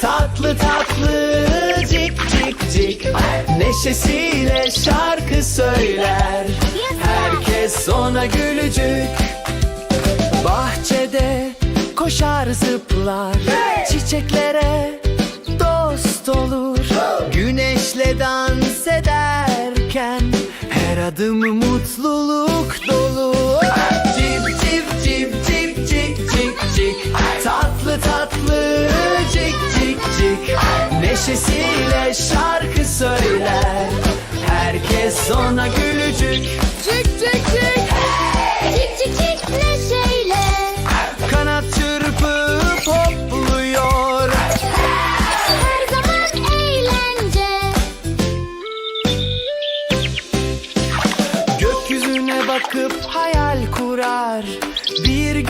Tatlı tatlı cik cik cik. Neşesiyle şarkı söyler. Herkes ona gülücük. Bahçede koşar zıplar. Çiçeklere dost olur. Güneşle dans ederken Her adımı mutluluk dolu ile şarkı söyler Herkes ona gülücük. Cik cik cik. Hey! Cik cik cik. Neşeyle Kanat çırpıp hopluyor. Hey! Her zaman eğlence. Gökyüzüne bakıp hayal kurar. Bir